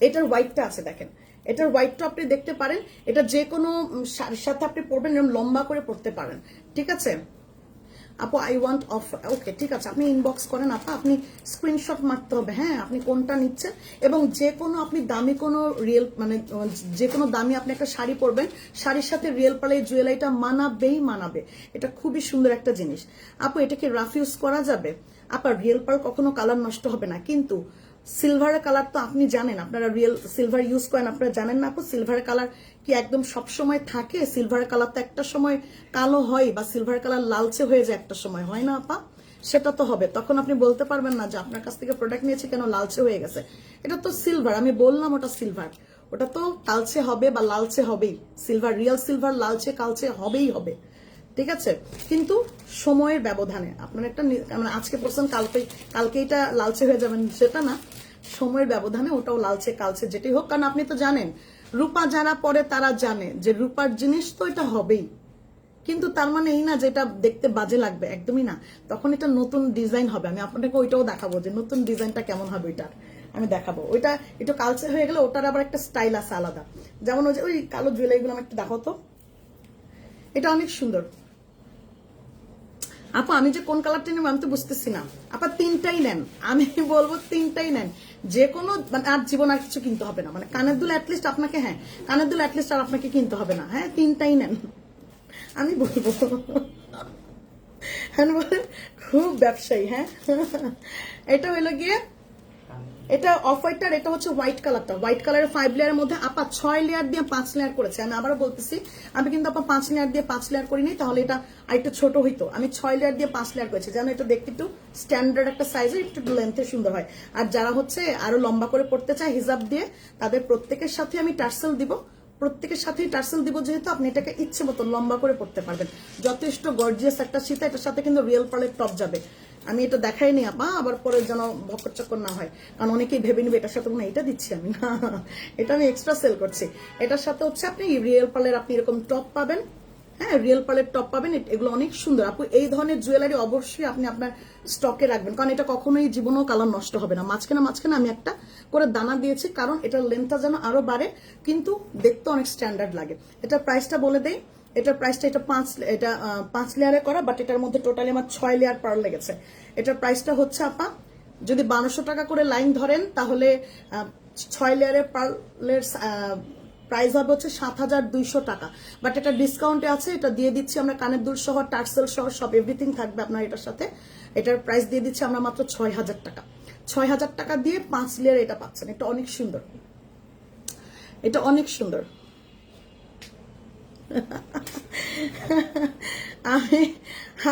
এটার হোয়াইটটা আছে, দেখেন। এটার হোয়াইটটা আপনি দেখতে পারেন। এটা যে কোনো শাড়ির সাথে আপনি পরবেন এরকম লম্বা করে পরতে পারেন। ঠিক আছে? আপু আই ওয়ান্ট অফ ওকে ঠিক আছে। আপনি ইনবক্স করেন, আপা, আপনি স্ক্রিনশট মারতে হবে। হ্যাঁ আপনি কোনটা নিচ্ছেন? এবং যে কোনো, আপনি দামি কোনো রিয়েল মানে যে কোনো দামি আপনি একটা শাড়ি পরবেন, শাড়ির সাথে রিয়েল পালে জুয়েলারিটা মানাবেই মানাবে। এটা খুবই সুন্দর একটা জিনিস। আপু এটাকে রাফ ইউজ করা যাবে? আপা রিয়েল পাল কখনো কালার নষ্ট হবে না। কিন্তু সিলভারের কালার তো আপনি জানেন, আপনারা রিয়েল সিলভার ইউজ করেন, আপনারা জানেন না আপু সিলভারের কালার কি একদম সব সময় থাকে সিলভারের কালার তো একটা সময় কালো হয় বা সিলভার কালার লালচে হয়ে যায় একটা সময়, হয় না আপা? সেটা তো হবে। তখন আপনি বলতে পারবেন না যে আপনার কাছ থেকে প্রোডাক্ট নিয়েছি কেন লালচে হয়ে গেছে। এটা তো সিলভার আমি বললাম ওটা সিলভার ওটা তো কালচে হবে বা লালচে হবেই। সিলভার রিয়েল সিলভার লালচে, কালচে হবেই হবে। ঠিক আছে? কিন্তু সময়ের ব্যবধানে, আপনার একটা মানে আজকে পড়ছেন কালকে কালকে এটা লালচে হয়ে যাবেন সেটা না। সময়ের ব্যবধানে ওটাও লালচে কালচে যেটাই হোক, কারণ আপনি তো জানেন, রূপা যারা পরে তারা জানে যে রূপার জিনিস তো এটা হবেই। কিন্তু তার মানে এই না যে এটা দেখতে বাজে লাগবে, একদমই না। তখন এটা নতুন ডিজাইন হবে। আমি আপনাকে ওইটাও দেখাবো যে নতুন ডিজাইনটা কেমন হবে ওইটার। আমি দেখাবো। ওইটা একটু কালচে হয়ে গেলে ওটার আবার একটা স্টাইল আছে আলাদা। যেমন ওই যে ওই কালো জুয়েলারিগুলো আমি একটু দেখাও তো। এটা অনেক সুন্দর। আপা, আমি যে কোন কালারটা নেব আমি তো বুঝতেছি না। আপা, তিনটাই নেন। আমি বলব তিনটাই নেন। যে কোনো মানে আর জীবন আর কিছু কিনতে হবে না। মানে কানের দুল অ্যাটলিস্ট আপনাকে হ্যাঁ কানের দুল অ্যাটলিস্ট আর আপনাকে কিনতে হবে না। হ্যাঁ তিনটাই নেন। আমি বলব। হ্যাঁ বলেন খুব ব্যবসায়ী হ্যাঁ। এটা হইল গিয়ে এটা অফ হোয়াইটটার এটা হচ্ছে হোয়াইট কালারটা হোয়াইট কালারের ফাইভ লেয়ারের মধ্যে আপা ছয় লেয়ার দিয়ে পাঁচ লেয়ার করেছে। আমি আবারও বলতেছি, আমি কিন্তু আপা পাঁচ লেয়ার দিয়ে পাঁচ লেয়ার করিনি, তাহলে এটা আরেকটু ছোট হইতো। আমি ছয় লেয়ার দিয়ে পাঁচ লেয়ার করেছি। যেন এটা দেখতে একটু স্ট্যান্ডার্ড একটা সাইজে একটু লেন্থে সুন্দর হয়। আর যারা হচ্ছে আরও লম্বা করে পড়তে চায় হিসাব দিয়ে, তাদের প্রত্যেকের সাথে আমি টার্সেল দিব। প্রত্যেকের সাথেই টার্সেল দিব যেহেতু আপনি এটাকে ইচ্ছে মতো লম্বা করে পড়তে পারবেন। যথেষ্ট গর্জিয়াস একটা সীতা, এটার সাথে কিন্তু রিয়েল পার্লের টপ যাবে। আমি এটা দেখাইনি আপা, আবার পরে যেন ভক্কর চক্কর না হয়। কারণ অনেকেই ভেবে নিবে এটার সাথে এটা দিচ্ছি আমি। না, এটা আমি এক্সট্রা সেল করছি। এটার সাথে হচ্ছে আপনি রিয়েল পার্লের আপনি এরকম টপ পাবেন। হ্যাঁ রিয়েল পার্লের টপ পাবেন। এগুলো অনেক সুন্দর। আপু, এই ধরনের জুয়েলারি অবশ্যই আপনি আপনার স্টকে রাখবেন। কারণ এটা কখনোই জীবনেও কালার নষ্ট হবে না। মাঝখানে মাঝখানে আমি একটা করে দানা দিয়েছি, কারণ এটার লেন্থটা যেন আরও বাড়ে, কিন্তু দেখতে অনেক স্ট্যান্ডার্ড লাগে। এটার প্রাইসটা বলে দেই এটার প্রাইসটা এটা পাঁচ এটা পাঁচ লেয়ারে করা বাট এটার মধ্যে টোটালি আমার ছয় লেয়ার পার লেগেছে। এটার প্রাইসটা হচ্ছে আপা, যদি বারোশো টাকা করে লাইন ধরেন, তাহলে ছয় লেয়ারের পার্লের প্রাইস হবে হচ্ছে সাত হাজার দুইশো টাকা। বাট এটা ডিসকাউন্টে আছে, এটা দিয়ে দিচ্ছি আমরা কানের দুল সহ, টার্সেল সহ, সব এভরিথিং থাকবে আপনার এটার সাথে। এটার প্রাইস দিয়ে দিচ্ছি আমরা মাত্র ছয় হাজার টাকা। ছয় হাজার টাকা দিয়ে পাঁচ লেয়ার এটা পাচ্ছেন। এটা অনেক সুন্দর। এটা অনেক সুন্দর। আমি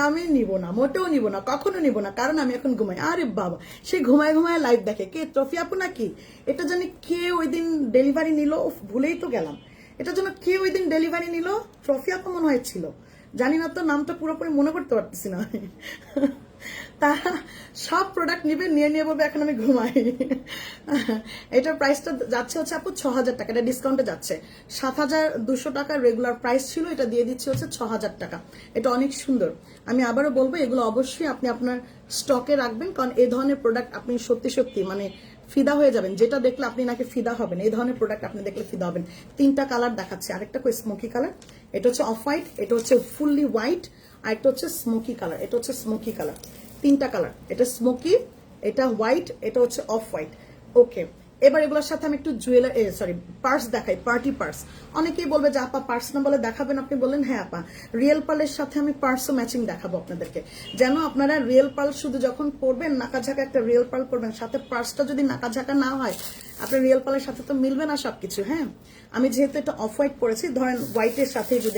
আমি নিব না, মোটেও নিব না, কখনো নিব না, কারণ আমি এখন ঘুমাই। আরে বাবা, সে ঘুমায় ঘুমায় লাইভ দেখে। কে, ট্রফি আপু নাকি? এটা জানি কে ওই দিন ডেলিভারি নিল? ভুলেই তো গেলাম। এটা জন্য কে ওই দিন ডেলিভারি নিল? ট্রফি আপু মনে হয় ছিল। জানি না তো, নামটা পুরোপুরি মনে করতে পারতেছি না আমি। তারা সব প্রোডাক্ট নিবে, নিয়ে নিয়ে বলবে, এখন আমি ঘুমাই। এটার প্রাইসটা যাচ্ছে হচ্ছে আপু ছ হাজার টাকা, এটা ডিসকাউন্টে যাচ্ছে। সাত হাজার দুশো টাকার রেগুলার প্রাইস ছিল, এটা দিয়ে দিচ্ছে হচ্ছে ছ হাজার টাকা। এটা অনেক সুন্দর। আমি আবারও বলব, এগুলো অবশ্যই আপনি আপনার স্টকে রাখবেন, কারণ এ ধরনের প্রোডাক্ট আপনি সত্যি সত্যি মানে ফিদা হয়ে যাবেন। যেটা দেখলে আপনি নাকি ফিদা হবেন। এই ধরনের প্রোডাক্ট আপনি দেখলে ফিদা হবেন। তিনটা কালার দেখাচ্ছে। আরেকটা স্মোকি কালার এটা হচ্ছে অফ হোয়াইট এটা হচ্ছে ফুললি হোয়াইট আর একটা হচ্ছে স্মোকি কালার এটা হচ্ছে স্মোকি কালার তিনটা কালার এটা স্মোকি এটা হোয়াইট এটা হচ্ছে অফ হোয়াইট ওকে এবার এগুলোর সাথে আমি একটু জুয়েলারি সরি পার্স দেখাই পার্টি পার্স অনেকেই বলবে যে, আপা পার্স না বলে দেখাবেন? আপনি বললেন হ্যাঁ আপা রিয়েল পার্লের সাথে আমি পার্সও ম্যাচিং দেখাবো আপনাদেরকে। যেন আপনারা রিয়েল পার্ল শুধু যখন পরবেন, নাকাঝাকা একটা রিয়েল পার্ল পরবেন, সাথে পার্সটা যদি নাকাঝাকা না হয়, আপনার রিয়েল পার্লের সাথে তো মিলবে না সবকিছু হ্যাঁ? আমি যেহেতু এটা অফ হোয়াইট পরেছি, ধরেন হোয়াইটের সাথে যদি